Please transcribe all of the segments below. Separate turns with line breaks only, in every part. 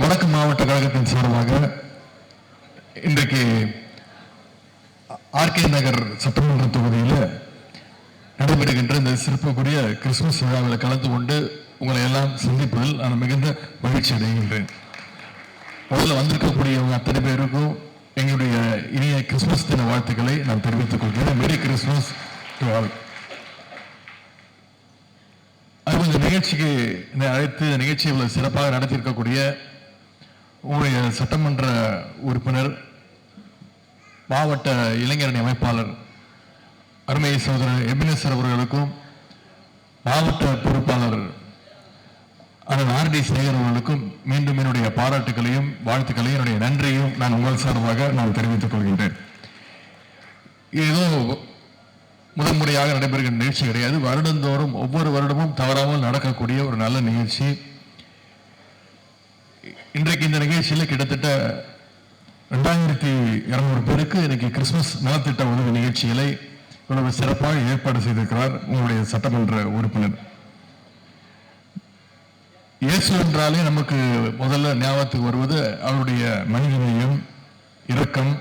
வடக்கு மாவட்ட கழகத்தின் சார்பாக இன்றைக்கு ஆர்கே நகர் சட்டமன்ற தொகுதியில் நடைபெறுகின்ற இந்த சிறப்புக்குரிய கிறிஸ்துமஸ் விழாவில் கலந்து கொண்டு உங்களை எல்லாம் சந்திப்பதில் நான் மிகுந்த மகிழ்ச்சி அடைகின்றேன். முதல்ல வந்திருக்கக்கூடியவங்க அத்தனை பேருக்கும் எங்களுடைய இனிய கிறிஸ்துமஸ் தின வாழ்த்துக்களை நான் தெரிவித்துக் கொள்கிறேன். மெரி கிறிஸ்துமஸ் டு ஆல் அது இந்த நிகழ்ச்சிக்கு என்னை அழைத்து இந்த நிகழ்ச்சியை சிறப்பாக நடத்தியிருக்கக்கூடிய உங்களுடைய சட்டமன்ற உறுப்பினர் மாவட்ட இளைஞரணி அமைப்பாளர் அருமை சகோதரர் எபினேசர் அவர்களுக்கும் மாவட்ட பொறுப்பாளர் அண்ணன் ஆர் டி சேகர் அவர்களுக்கும் மீண்டும் என்னுடைய பாராட்டுகளையும் வாழ்த்துக்களையும் என்னுடைய நன்றியையும் நான் உங்கள் சார்பாக நான் தெரிவித்துக் கொள்கின்றேன். ஏதோ முதன்முறையாக நடைபெறுகிற நிகழ்ச்சி கிடையாது. வருடந்தோறும் ஒவ்வொரு வருடமும் தவறாமல் நடக்கக்கூடிய ஒரு நல்ல நிகழ்ச்சி. இன்றைக்கு இந்த நிகழ்ச்சியில் கிட்டத்தட்ட ரெண்டாயிரத்தி இருநூறு பேருக்கு இன்னைக்கு கிறிஸ்துமஸ் நலத்திட்ட உதவி நிகழ்ச்சிகளை இவ்வளவு சிறப்பாக ஏற்பாடு செய்திருக்கிறார் உங்களுடைய சட்டமன்ற உறுப்பினர். இயேசு என்றாலே நமக்கு முதல்ல ஞாபகத்துக்கு வருவது அவருடைய மனிதநேயம் இரக்கம்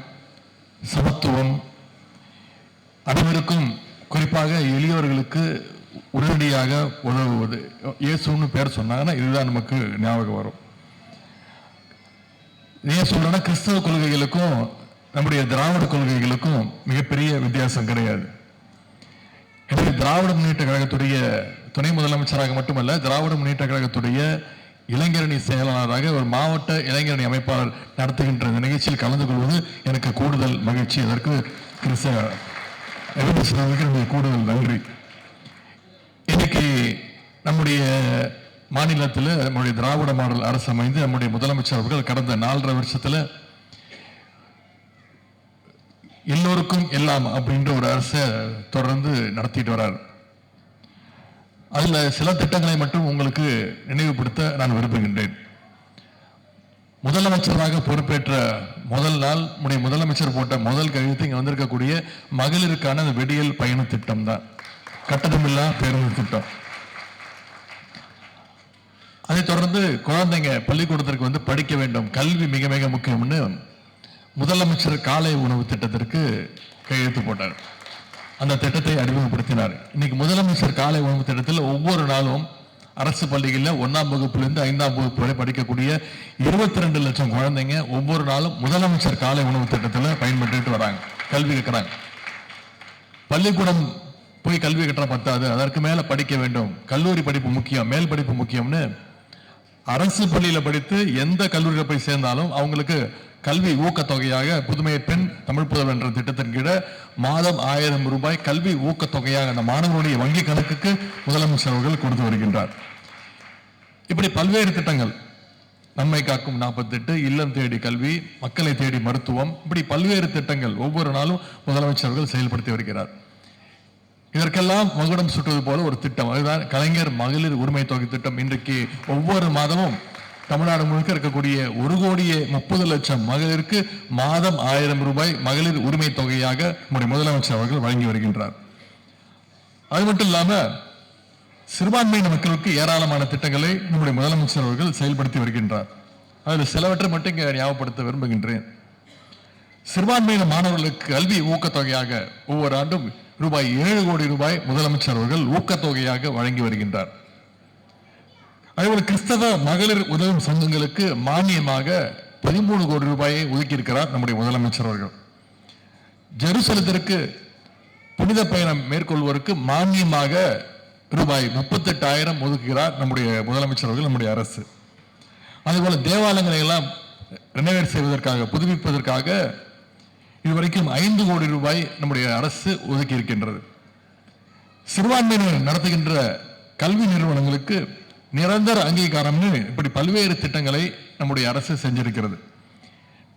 சமத்துவம். அனைவருக்கும் குறிப்பாக எளியவர்களுக்கு உடனடியாக உதவுவது. இயேசுன்னு பேர் சொன்னாங்கன்னா இதுதான் நமக்கு ஞாபகம் வரும். ஏன் சொல்றனா கிறிஸ்தவ கொள்கைகளுக்கும் நம்முடைய திராவிட கொள்கைகளுக்கும் மிகப்பெரிய வித்தியாசம் கிடையாது. எனவே திராவிட முன்னேற்ற கழகத்துடைய துணை முதலமைச்சராக மட்டுமல்ல திராவிட முன்னேற்ற கழகத்துடைய இளைஞரணி செயலாளராக ஒரு மாவட்ட இளைஞரணி அமைப்பாளர் நடத்துகின்ற இந்த நிகழ்ச்சியில் கலந்து கொள்வது எனக்கு கூடுதல் மகிழ்ச்சி. அதற்கு கிறிஸ்த என்னுடைய கூடுதல் நன்றி. இன்னைக்கு நம்முடைய மாநிலத்தில் நம்முடைய திராவிட மாடல் அரசு அமைந்து நம்முடைய முதலமைச்சர் அவர்கள் கடந்த நாலரை வருஷத்துல எல்லோருக்கும் எல்லாம் அப்படின்ற ஒரு அரசை தொடர்ந்து நடத்திட்டு வர்றார் அதுல சில திட்டங்களை மட்டும் உங்களுக்கு நினைவுபடுத்த நான் விரும்புகின்றேன். முதலமைச்சராக பொறுப்பேற்ற முதல் நாள் நம்முடைய முதலமைச்சர் போட்ட முதல் கையெழுத்து இங்கே வந்திருக்கக்கூடிய மகளிருக்கான அந்த வெடியல் பயண திட்டம் தான். கட்டணமில்லா பேருந்து திட்டம். அதைத் தொடர்ந்து குழந்தைங்க பள்ளிக்கூடத்திற்கு வந்து படிக்க வேண்டும். கல்வி மிக மிக முக்கியம்னு முதலமைச்சர் காலை உணவு திட்டத்திற்கு கையெழுத்து போட்டார். அந்த திட்டத்தை அறிமுகப்படுத்தினார். இன்னைக்கு முதலமைச்சர் காலை உணவு திட்டத்தில் ஒவ்வொரு நாளும் அரசு பள்ளிகளில் ஒன்றாம் வகுப்புலேருந்து ஐந்தாம் வகுப்பு வரை படிக்கக்கூடிய இருபத்தி ரெண்டு லட்சம் குழந்தைங்க ஒவ்வொரு நாளும் முதலமைச்சர் காலை உணவு திட்டத்தில் பயன்பட்டு வராங்க. கல்வி கற்கிறாங்க. பள்ளிக்கூடம் போய் கல்வி கற்ற பத்தாது. அதற்கு மேலே படிக்க வேண்டும். கல்லூரி படிப்பு முக்கியம் மேல் படிப்பு முக்கியம்னு அரசு பள்ளியில படித்து எந்த கல்லூரியில போய் சேர்ந்தாலும் அவங்களுக்கு கல்வி ஊக்கத்தொகையாக புதுமை பெண் தமிழ் புதல் என்ற திட்டத்தின் கீழே மாதம் ஆயிரம் ரூபாய் கல்வி ஊக்கத்தொகையாக அந்த மாணவர்களுடைய வங்கி கணக்குக்கு முதலமைச்சர் அவர்கள் கொடுத்து வருகின்றார். இப்படி பல்வேறு திட்டங்கள் நன்மை காக்கும் நாற்பத்தெட்டு இல்லம் தேடி கல்வி மக்களை தேடி மருத்துவம் இப்படி பல்வேறு திட்டங்கள் ஒவ்வொரு நாளும் முதலமைச்சர் அவர்கள் செயல்படுத்தி வருகிறார். இதற்கெல்லாம் மகுடம் சுட்டுவது போல ஒரு திட்டம். அதுதான் கலைஞர் மகளிர் உரிமை தொகை திட்டம். இன்றைக்கு ஒவ்வொரு மாதமும் தமிழ்நாடு முழுக்க இருக்கக்கூடிய ஒரு கோடியே முப்பது லட்சம் மகளிருக்கு மாதம் ஆயிரம் ரூபாய் மகளிர் உரிமை தொகையாக நம்முடைய முதலமைச்சர் அவர்கள் வழங்கி வருகின்றார். அது மட்டும் இல்லாம சிறுபான்மையின மக்களுக்கு ஏராளமான திட்டங்களை நம்முடைய முதலமைச்சர் அவர்கள் செயல்படுத்தி வருகின்றார். அதில் சிலவற்றை மட்டும் இங்கே ஞாபகப்படுத்த விரும்புகின்றேன். சிறுபான்மையின மாணவர்களுக்கு கல்வி ஊக்கத்தொகையாக ஒவ்வொரு ஆண்டும் ரூபாய் ஏழு கோடி ரூபாய் முதலமைச்சர் அவர்கள் ஊக்கத்தொகையாக வழங்கி வருகின்றார். அதேபோல கிறிஸ்தவ மகளிர் உதவும் சங்கங்களுக்கு மானியமாக பதிமூணு கோடி ரூபாயை ஒதுக்கியிருக்கிறார் நம்முடைய முதலமைச்சர் அவர்கள். ஜெருசலத்திற்கு புனித பயணம் மேற்கொள்வோருக்கு மானியமாக ரூபாய் முப்பத்தெட்டாயிரம் ஒதுக்குகிறார் நம்முடைய முதலமைச்சர் அவர்கள் நம்முடைய அரசு. அதேபோல தேவாலயங்களை எல்லாம் ரெனோவேட் செய்வதற்காக புதுப்பிப்பதற்காக இதுவரைக்கும் ஐந்து கோடி ரூபாய் நம்முடைய அரசு ஒதுக்கி இருக்கின்றது. சிறுபான்மையினர் நடத்துகின்ற கல்வி நிறுவனங்களுக்கு நிரந்தர அங்கீகாரம்னு இப்படி பல்வேறு திட்டங்களை நம்முடைய அரசு செஞ்சிருக்கிறது.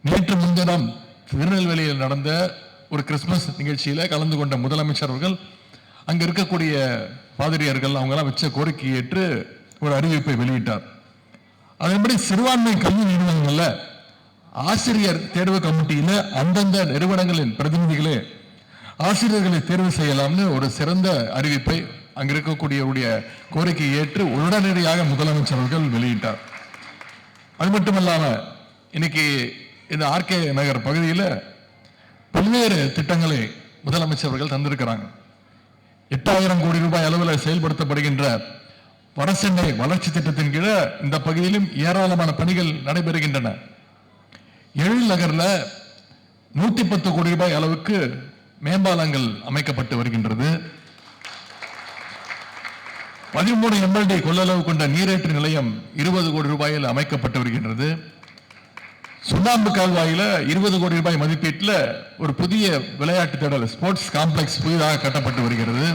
நேற்று முன்தினம் திருநெல்வேலியில் நடந்த ஒரு கிறிஸ்துமஸ் நிகழ்ச்சியில கலந்து கொண்ட முதலமைச்சர் அவர்கள் இருக்கக்கூடிய பாதிரியார்கள் அவங்கெல்லாம் வச்ச கோரிக்கை ஏற்று ஒரு அறிவிப்பை வெளியிட்டார். அதன்படி சிறுபான்மை கல்வி நிறுவனங்களில் ஆசிரியர் தேர்வு கமிட்டியில அந்தந்த நிறுவனங்களின் பிரதிநிதிகளே ஆசிரியர்களை தேர்வு செய்யலாம்னு ஒரு சிறந்த அறிவிப்பை அங்க இருக்கக்கூடியவருடைய கோரிக்கை ஏற்று உடனடியாக முதலமைச்சர் அவர்கள் வெளியிட்டார். அது மட்டுமல்லாம இன்னைக்கு இந்த ஆர்கே நகர் பகுதியில் பல்வேறு திட்டங்களை முதலமைச்சர் அவர்கள் தந்திருக்கிறாங்க. எட்டாயிரம் கோடி ரூபாய் அளவில் செயல்படுத்தப்படுகின்ற வடசென்னை வளர்ச்சி திட்டத்தின் கீழே இந்த பகுதியிலும் ஏராளமான பணிகள் நடைபெறுகின்றன. எழில் நகரில் நூத்தி பத்து கோடி ரூபாய் அளவுக்கு மேம்பாலங்கள் அமைக்கப்பட்டு வருகின்றது. பதிமூணு எம்எல்டி கொள்ளளவு கொண்ட நீரேற்று நிலையம் இருபது கோடி ரூபாயில் அமைக்கப்பட்டு வருகின்றது. சுண்ணாம்பு கால்வாயில இருபது கோடி ரூபாய் மதிப்பீட்டில் ஒரு புதிய விளையாட்டு திடல் ஸ்போர்ட்ஸ் காம்ப்ளெக்ஸ் புதிதாக கட்டப்பட்டு வருகிறது.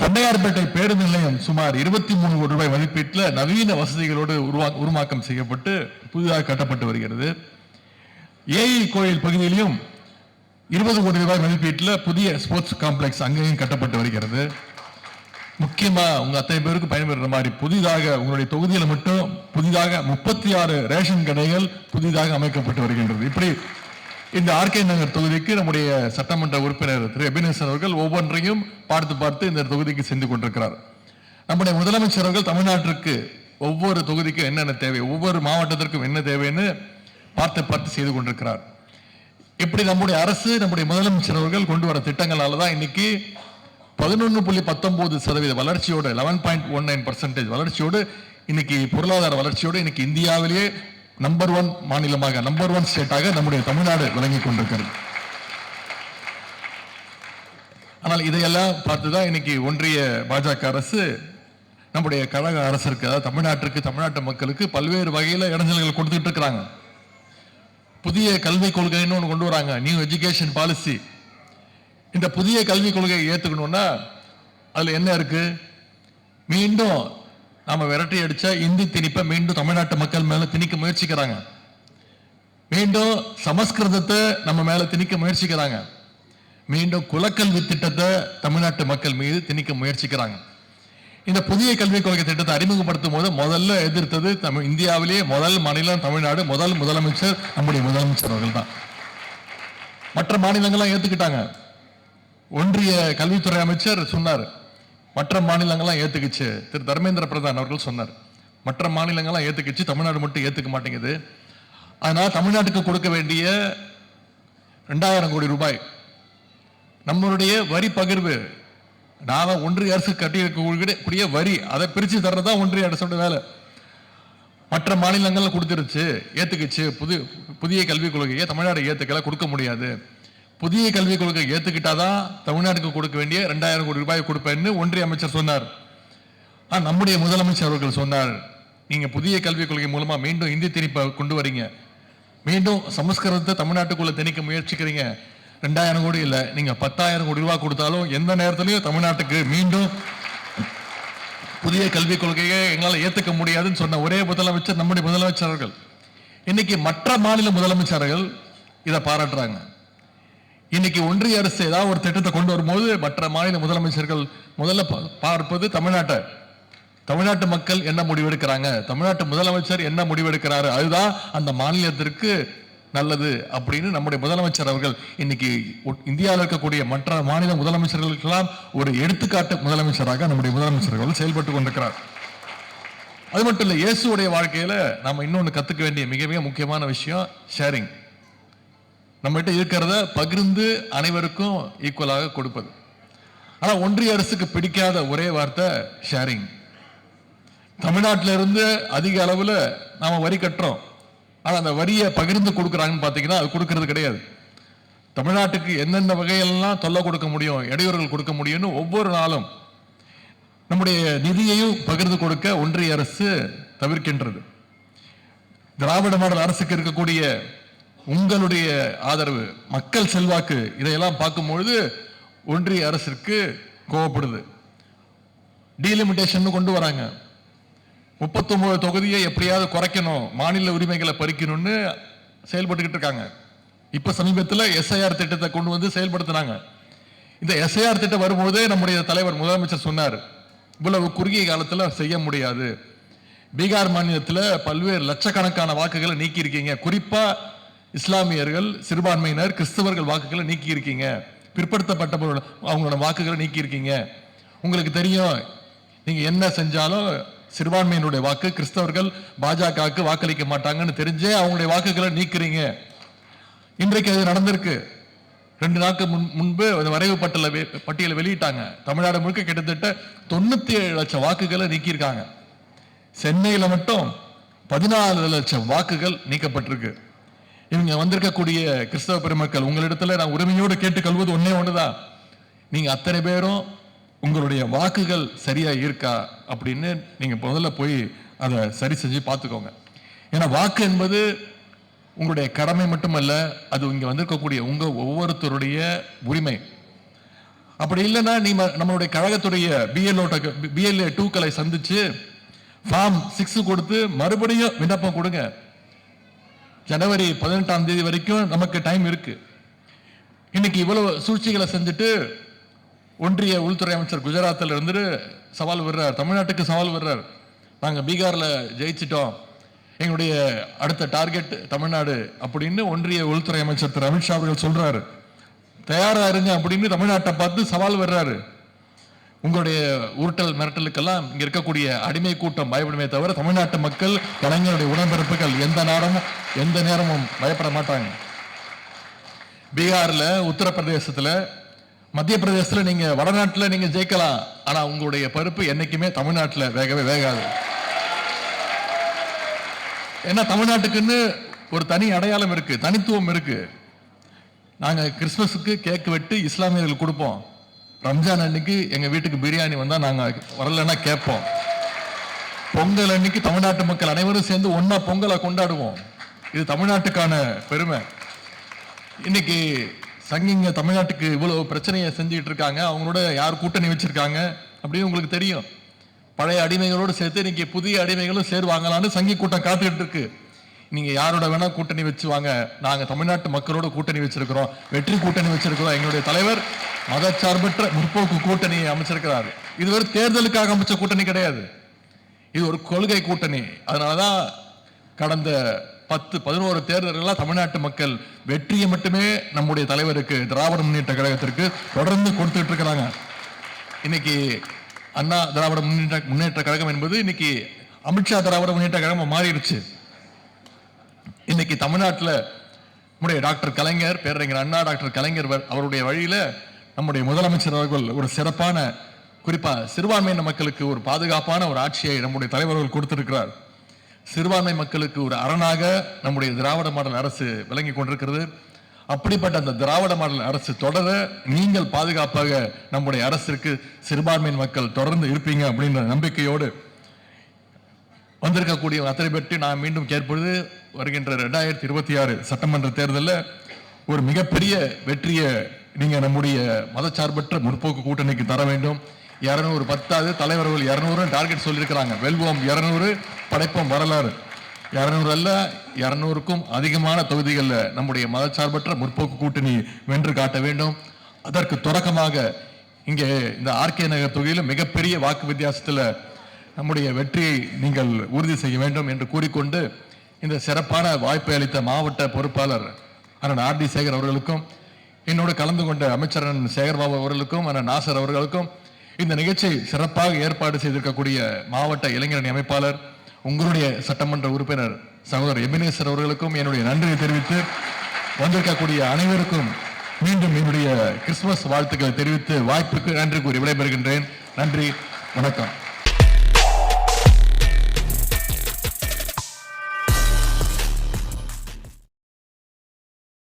தண்டையார்பேட்டை பேருந்து நிலையம் சுமார் இருபத்தி மூணு கோடி ரூபாய் மதிப்பீட்டில் நவீன வசதிகளோடு உருவா உருமாக்கம் செய்யப்பட்டு புதிதாக கட்டப்பட்டு வருகிறது. ஏஇ கோயில் பகுதியிலும் இருபது கோடி ரூபாய் மதிப்பீட்டில் புதிய ஸ்போர்ட்ஸ் காம்ப்ளெக்ஸ் அங்கேயும் கட்டப்பட்டு வருகிறது. முக்கியமா உங்க அத்தனை பேருக்கு பயன்பெறுற மாதிரி புதிதாக உங்களுடைய தொகுதியில் மட்டும் புதிதாக முப்பத்தி ஆறு ரேஷன் கடைகள் புதிதாக அமைக்கப்பட்டு வருகின்றது. இப்படி இந்த ஆர்கே நகர் தொகுதிக்கு நம்முடைய சட்டமன்ற உறுப்பினர் திரு எபினேசன் அவர்கள் ஒவ்வொன்றையும் பார்த்து பார்த்து இந்த தொகுதிக்கு சென்று கொண்டிருக்கிறார். நம்முடைய முதலமைச்சர் அவர்கள் தமிழ்நாட்டிற்கு ஒவ்வொரு தொகுதிக்கும் என்னென்ன தேவை ஒவ்வொரு மாவட்டத்திற்கும் என்ன தேவைன்னு பார்த்து பார்த்து செய்து கொண்டிருக்கிறார். இப்படி நம்முடைய அரசு நம்முடைய முதலமைச்சர் அவர்கள் கொண்டு வர திட்டங்களால தான் இன்னைக்கு பதினொன்று புள்ளி பத்தொன்பது சதவீத வளர்ச்சியோடு eleven point one nine percentage வளர்ச்சியோடு இன்னைக்கு பொருளாதார வளர்ச்சியோடு இன்னைக்கு இந்தியாவிலேயே நம்பர் ஒன் மாநிலமாக நம்பர் ஒன் ஸ்டேட்டாக நம்முடைய தமிழ்நாடு விளங்கி கொண்டிருக்கிறது. ஆனால் இதையெல்லாம் பார்த்துதான் இன்னைக்கு ஒன்றிய பாஜக அரசு நம்முடைய கழக அரசிற்கு அதாவது தமிழ்நாட்டிற்கு தமிழ்நாட்டு மக்களுக்கு பல்வேறு வகையில் இடைஞ்சல்கள் கொடுத்துட்டு இருக்கிறாங்க. புதிய கல்விக் கொள்கைன்னு ஒன்று கொண்டு வராங்க நியூ எஜுகேஷன் பாலிசி இந்த புதிய கல்விக் கொள்கையை ஏற்றுக்கணும்னா அதில் என்ன இருக்கு? மீண்டும் நாம விரட்டி அடிச்ச இந்தி திணிப்பை மீண்டும் தமிழ்நாட்டு மக்கள் மேல திணிக்க முயற்சிக்கிறாங்க. மீண்டும் சமஸ்கிருதத்தை நம்ம மேல திணிக்க முயற்சிக்கிறாங்க. மீண்டும் குலக்கல்வி திட்டத்தை தமிழ்நாட்டு மக்கள் மீது திணிக்க முயற்சிக்கிறாங்க. இந்த புதிய கல்விக் கொள்கை திட்டத்தை அறிமுகப்படுத்தும் போது முதல்ல எதிர்த்தது தமிழ் இந்தியாவிலேயே முதல் மாநிலம் தமிழ்நாடு முதல் முதலமைச்சர் நம்முடைய முதலமைச்சர் அவர்கள் தான் மற்ற மாநிலங்கள்லாம் ஏத்துக்கிட்டாங்க. ஒன்றிய கல்வித்துறை அமைச்சர் சொன்னார் மற்ற மாநிலங்கள்லாம் ஏற்றுக்குச்சு திரு தர்மேந்திர பிரதான் அவர்கள் சொன்னார். மற்ற மாநிலங்கள்லாம் ஏற்றுக்குச்சு தமிழ்நாடு மட்டும் ஏற்றுக்க மாட்டேங்குது. அதனால் தமிழ்நாட்டுக்கு கொடுக்க வேண்டிய ரெண்டாயிரம் கோடி ரூபாய் நம்மளுடைய வரி பகிர்வு நாம் ஒன்றிய அரசு கட்டி கூடிய வரி அதை பிரிச்சு தர்றதா ஒன்றிய அரசோட வேலை. மற்ற மாநிலங்களில் கொடுத்துருச்சு ஏற்றுக்குச்சு புது புதிய கல்விக் கொள்கையை தமிழ்நாடு ஏற்றுக்கலாம் கொடுக்க முடியாது. புதிய கல்விக் கொள்கை ஏற்றுக்கிட்டாதான் தமிழ்நாட்டுக்கு கொடுக்க வேண்டிய ரெண்டாயிரம் கோடி ரூபாய் கொடுப்பேன்னு ஒன்றிய அமைச்சர் சொன்னார். ஆனால் நம்முடைய முதலமைச்சர் அவர்கள் சொன்னார். நீங்கள் புதிய கல்விக் கொள்கை மூலமாக மீண்டும் இந்தி திணிப்பை கொண்டு வரீங்க. மீண்டும் சமஸ்கிருதத்தை தமிழ்நாட்டுக்குள்ளே திணிக்க முயற்சிக்கிறீங்க. ரெண்டாயிரம் கோடி இல்லை நீங்கள் பத்தாயிரம் கோடி ரூபாய் கொடுத்தாலும் எந்த நேரத்துலையும் தமிழ்நாட்டுக்கு மீண்டும் புதிய கல்விக் கொள்கையை எங்களால் ஏற்றுக்க முடியாதுன்னு சொன்ன ஒரே முதலமைச்சர் நம்முடைய முதலமைச்சர் அவர்கள். இன்னைக்கு மற்ற மாநில முதலமைச்சர்கள் இதை பாராட்டுறாங்க. இன்னைக்கு ஒன்றிய அரசு ஏதாவது ஒரு திட்டத்தை கொண்டு வரும்போது மற்ற மாநில முதலமைச்சர்கள் முதல்ல பார்ப்பது தமிழ்நாட்டை. தமிழ்நாட்டு மக்கள் என்ன முடிவெடுக்கிறாங்க? தமிழ்நாட்டு முதலமைச்சர் என்ன முடிவெடுக்கிறாரு? அதுதான் அந்த மாநிலத்திற்கு நல்லது அப்படின்னு நம்முடைய முதலமைச்சர் அவர்கள் இன்னைக்கு இந்தியாவில் இருக்கக்கூடிய மற்ற மாநில முதலமைச்சர்களுக்கெல்லாம் ஒரு எடுத்துக்காட்டு முதலமைச்சராக நம்முடைய முதலமைச்சர்கள் செயல்பட்டு கொண்டிருக்கிறார். அது மட்டும் இல்லை இயேசுடைய வாழ்க்கையில் நம்ம இன்னொன்று கற்றுக்க வேண்டிய மிக மிக முக்கியமான விஷயம் ஷேரிங் நம்மகிட்ட இருக்கிறத பகிர்ந்து அனைவருக்கும் ஈக்குவலாக கொடுப்பது. ஆனால் ஒன்றிய அரசுக்கு பிடிக்காத ஒரே வார்த்தை ஷேரிங் தமிழ்நாட்டிலிருந்து அதிக அளவில் நாம் வரி கட்டுறோம். ஆனால் அந்த வரியை பகிர்ந்து கொடுக்குறாங்கன்னு பார்த்தீங்கன்னா அது கொடுக்கறது கிடையாது. தமிழ்நாட்டுக்கு எந்தெந்த வகையெல்லாம் தொல்லை கொடுக்க முடியும் இடையூறுகள் கொடுக்க முடியும்னு ஒவ்வொரு நாளும் நம்முடைய நிதியையும் பகிர்ந்து கொடுக்க ஒன்றிய அரசு தவிர்க்கின்றது. திராவிட மாடல் அரசுக்கு இருக்கக்கூடிய உங்களுடைய ஆதரவு மக்கள் செல்வாக்கு இதையெல்லாம் பார்க்கும்பொழுது ஒன்றிய அரசிற்கு கோவப்படுது. டீலிமிட்டேஷன் கொண்டு வராங்க. 39 தொகுதியை எப்படியாவது குறைக்கணும் மாநில உரிமைகளை பறிக்கணும்னு செயல்பட்டுக்கிட்டு இருக்காங்க. இப்போ சமீபத்தில் எஸ்ஐஆர் திட்டத்தை கொண்டு வந்து செயல்படுத்தினாங்க. இந்த எஸ்ஐஆர் திட்டம் வரும்போதே நம்முடைய தலைவர் முதலமைச்சர் சொன்னார் இவ்வளவு குறுகிய காலத்தில் செய்ய முடியாது. பீகார் மாநிலத்தில் பல்வேறு லட்சக்கணக்கான வாக்குகளை நீக்கியிருக்கீங்க. குறிப்பாக இஸ்லாமியர்கள் சிறுபான்மையினர் கிறிஸ்தவர்கள் வாக்குகளை நீக்கி இருக்கீங்க பிற்படுத்தப்பட்டவர்களோட அவங்களோட வாக்குகளை நீக்கி இருக்கீங்க உங்களுக்கு தெரியும் நீங்க என்ன செஞ்சாலும் சிறுபான்மையினுடைய வாக்கு கிறிஸ்தவர்கள் பாஜகவுக்கு வாக்களிக்க மாட்டாங்கன்னு தெரிஞ்சே அவங்களுடைய வாக்குகளை நீக்கிறீங்க. இன்றைக்கு அது நடந்திருக்கு. ரெண்டு நாட்கள் முன் முன்பு அந்த வரைவு பட்டியல பட்டியலை வெளியிட்டாங்க. தமிழ்நாடு முழுக்க கிட்டத்தட்ட தொண்ணூத்தி ஏழு லட்சம் வாக்குகளை நீக்கியிருக்காங்க. சென்னையில் மட்டும் பதினாலு லட்சம் வாக்குகள் நீக்கப்பட்டிருக்கு. இவங்க வந்திருக்கக்கூடிய கிறிஸ்தவ பெருமக்கள் உங்களிடத்துல நான் உரிமையோடு கேட்டுக்கொள்வது ஒன்னே ஒண்ணுதான் நீங்க அத்தனை பேரும் உங்களுடைய வாக்குகள் சரியா இருக்கா அப்படின்னு நீங்க முதல்ல போய் அதை சரி செஞ்சு பார்த்துக்கோங்க. ஏன்னா வாக்கு என்பது உங்களுடைய கடமை மட்டுமல்ல அது இங்க வந்திருக்கக்கூடிய உங்க ஒவ்வொருத்தருடைய உரிமை. அப்படி இல்லைன்னா நீ நம்மளுடைய கழகத்துடைய பிஎல்ஓ பிஎல்ஏ டூக்களை சந்திச்சு ஃபார்ம் சிக்ஸ் கொடுத்து மறுபடியும் விண்ணப்பம் கொடுங்க. ஜனவரி பதினெட்டாம் தேதி வரைக்கும் நமக்கு டைம் இருக்கு. இன்னைக்கு இவ்வளவு சூழ்ச்சிகளை செஞ்சுட்டு ஒன்றிய உள்துறை அமைச்சர் குஜராத்தில் இருந்து சவால் விடுறார். தமிழ்நாட்டுக்கு சவால் விடுறார். நாங்கள் பீகாரில் ஜெயிச்சிட்டோம். எங்களுடைய அடுத்த டார்கெட் தமிழ்நாடு அப்படின்னு ஒன்றிய உள்துறை அமைச்சர் திரு அமித்ஷா அவர்கள் சொல்றாரு. தயாரா இருங்க அப்படின்னு தமிழ்நாட்டை பார்த்து சவால் வர்றாரு உங்களுடைய உருட்டல் மிரட்டலுக்கெல்லாம் இங்க இருக்கக்கூடிய அடிமை கூட்டம் பயப்படுமே தவிர தமிழ்நாட்டு மக்கள் கலைஞருடைய உடன்பிறப்புகள் எந்த நேரமும் எந்த நேரமும் பயப்பட மாட்டாங்க. பீகார்ல உத்தரப்பிரதேசத்துல மத்திய பிரதேசத்துல நீங்க வடநாட்டுல நீங்க ஜெயிக்கலாம். ஆனா உங்களுடைய பருப்பு என்னைக்குமே தமிழ்நாட்டுல வேகவே வேகாது. ஏன்னா தமிழ்நாட்டுக்குன்னு ஒரு தனி அடையாளம் இருக்கு தனித்துவம் இருக்கு. நாங்க கிறிஸ்மஸுக்கு கேக் வெட்டு இஸ்லாமியர்கள் கொடுப்போம். ரம்ஜான் அன்னைக்கு எங்கள் வீட்டுக்கு பிரியாணி வந்தால் நாங்கள் வரலன்னா கேட்போம். பொங்கல் அன்னைக்கு தமிழ்நாட்டு மக்கள் அனைவரும் சேர்ந்து ஒன்றா பொங்கலை கொண்டாடுவோம். இது தமிழ்நாட்டுக்கான பெருமை. இன்னைக்கு சங்கிங்க தமிழ்நாட்டுக்கு இவ்வளோ பிரச்சனையை செஞ்சுட்டு இருக்காங்க. அவங்களோட யார் கூட்டணி வச்சுருக்காங்க அப்படின்னு உங்களுக்கு தெரியும். பழைய அடிமைகளோடு சேர்த்து இன்னைக்கு புதிய அடிமைகளும் சேருவாங்களான்னு சங்கி கூட்டம் காத்துக்கிட்டு இருக்கு. நீங்க யாரோட வேணா கூட்டணி வச்சு வாங்க. நாங்க தமிழ்நாட்டு மக்களோட கூட்டணி வச்சிருக்கிறோம். வெற்றி கூட்டணி வச்சிருக்கிறோம். எங்களுடைய தலைவர் மதச்சார்பற்ற முற்போக்கு கூட்டணியை அமைச்சிருக்கிறார். இது ஒரு தேர்தலுக்காக அமைச்ச கூட்டணி கிடையாது. இது ஒரு கொள்கை கூட்டணி. அதனாலதான் கடந்த பத்து பதினோரு தேர்தல்களாக தமிழ்நாட்டு மக்கள் வெற்றியை மட்டுமே நம்முடைய தலைவருக்கு திராவிட முன்னேற்ற கழகத்திற்கு தொடர்ந்து கொடுத்துட்டு இருக்கிறாங்க. இன்னைக்கு அண்ணா திராவிட முன்னேற்ற முன்னேற்ற கழகம் என்பது இன்னைக்கு அமித்ஷா திராவிட முன்னேற்ற கழகம் மாறிடுச்சு. இன்னைக்கு தமிழ்நாட்டில் நம்முடைய டாக்டர் கலைஞர் பேரறிஞர் அண்ணா டாக்டர் கலைஞர் அவருடைய வழியில நம்முடைய முதலமைச்சர் அவர்கள் ஒரு சிறப்பான குறிப்பா சிறுபான்மையின மக்களுக்கு ஒரு பாதுகாப்பான ஒரு ஆட்சியை நம்முடைய தலைவர்கள் கொடுத்திருக்கிறார். சிறுபான்மை மக்களுக்கு ஒரு அரணாக நம்முடைய திராவிட மாடல் அரசு விளங்கி கொண்டிருக்கிறது. அப்படிப்பட்ட அந்த திராவிட மாடல் அரசு தொடர நீங்கள் பாதுகாப்பாக நம்முடைய அரசிற்கு சிறுபான்மையின் மக்கள் தொடர்ந்து இருப்பீங்க அப்படின்ற நம்பிக்கையோடு வந்திருக்கக்கூடிய அத்தனை பற்றி நான் மீண்டும் கேட்பது வருகின்ற ரெண்டாயிரத்தி இருபத்தி ஆறு சட்டமன்ற தேர்தலில் ஒரு மிகப்பெரிய வெற்றியை நீங்கள் நம்முடைய மதச்சார்பற்ற முற்போக்கு கூட்டணிக்கு தர வேண்டும். இரநூறு பத்தாவது தலைவர்கள் இரநூறு டார்கெட் சொல்லியிருக்கிறாங்க. வெல்வோம் இரநூறு படைப்போம் வரலாறு. இரநூறு அல்ல இரநூறுக்கும் அதிகமான தொகுதிகளில் நம்முடைய மதச்சார்பற்ற முற்போக்கு கூட்டணி வென்று காட்ட வேண்டும். அதற்கு தொடக்கமாக இங்கே இந்த ஆர்கே நகர் தொகுதியில் மிகப்பெரிய வாக்கு வித்தியாசத்தில் நம்முடைய வெற்றியை நீங்கள் உறுதி செய்ய வேண்டும் என்று கூறிக்கொண்டு இந்த சிறப்பான வாய்ப்பை அளித்த மாவட்ட பொறுப்பாளர் அண்ணன் ஆர் டி சேகர் அவர்களுக்கும் என்னோடு கலந்து கொண்ட அமைச்சர் அண்ணன் சேகர்பாபு அவர்களுக்கும் அண்ணன் நாசர் அவர்களுக்கும் இந்த நிகழ்ச்சி சிறப்பாக ஏற்பாடு செய்திருக்கக்கூடிய மாவட்ட இளைஞரணி அமைப்பாளர் உங்களுடைய சட்டமன்ற உறுப்பினர் சகோதரர் எபினேசர் அவர்களுக்கும் என்னுடைய நன்றியை தெரிவித்து வந்திருக்கக்கூடிய அனைவருக்கும் மீண்டும் என்னுடைய கிறிஸ்துமஸ் வாழ்த்துக்களை தெரிவித்து வாய்ப்புக்கு நன்றி கூறி விடைபெறுகின்றேன். நன்றி வணக்கம்.